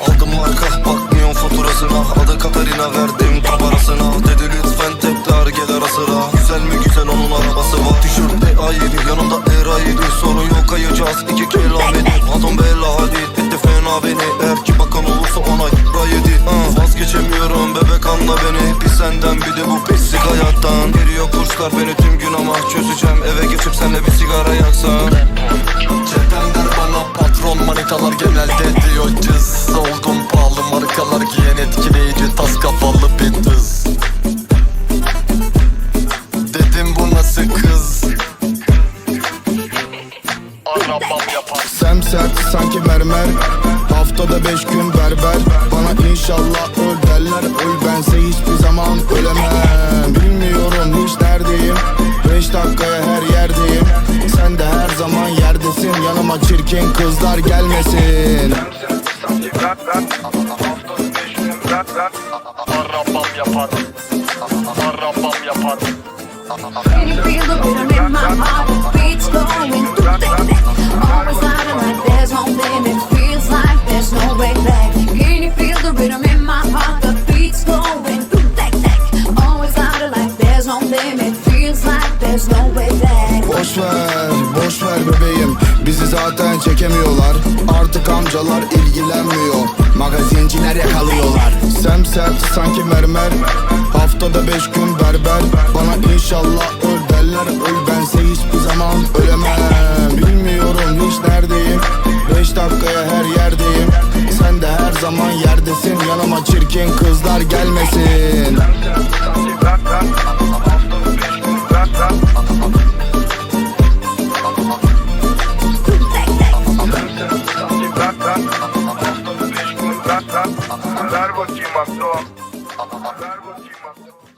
Aldım marka bakmıyorum faturasına. Adı Katarina verdim tabarasına Dedi lütfen tekrar gel ara Güzel mi güzel onun arabası var. Tişörtte A7 yanımda R7 Sorun yok kayacağız iki kelamedi Adam bella hadi etti fena beni. Eğer ki bakan olursa ona R7 uh, Vazgeçemiyorum bebek anla beni. Bir senden bir de bu pislik hayattan Kurslar beni tüm gün ama Çözeceğim. Eve geçip senle bir sigara yaksan Cepten der bana patron manitalar genelde diyor cız. Oldum pahalı markalar giyen etkileyici tas kafalı bir kız. Dedim bu nasıl kız? Arabam yapar. Semsert sanki mermer. Haftada beş gün berber. Bana inşallah öl derler Öl çirkin kızlar gelmesin Arabam yapar Arabam yapar Can you feel the rhythm in my heart? The beats going through thick, thick. Always sounding like there's no limit. Feels like there's no way back. Can you feel the rhythm in my heart? The beats going through thick, thick. Always sounding like there's no limit. Feels like there's no way back. Boş ver, Bizi zaten çekemiyorlar. Artık amcalar ilgilenmiyor. Magazinciler yakalıyorlar. Semsert sanki mermer. Haftada beş gün berber. Bana inşallah öl derler. Öl bense hiçbir zaman ölemem. Bilmiyorum hiç neredeyim. Beş dakikaya her yerdeyim. Sen de her zaman yerdesin. Yanıma çirkin kızlar gelmesin bakayım aklı. Ver bakayım aklı.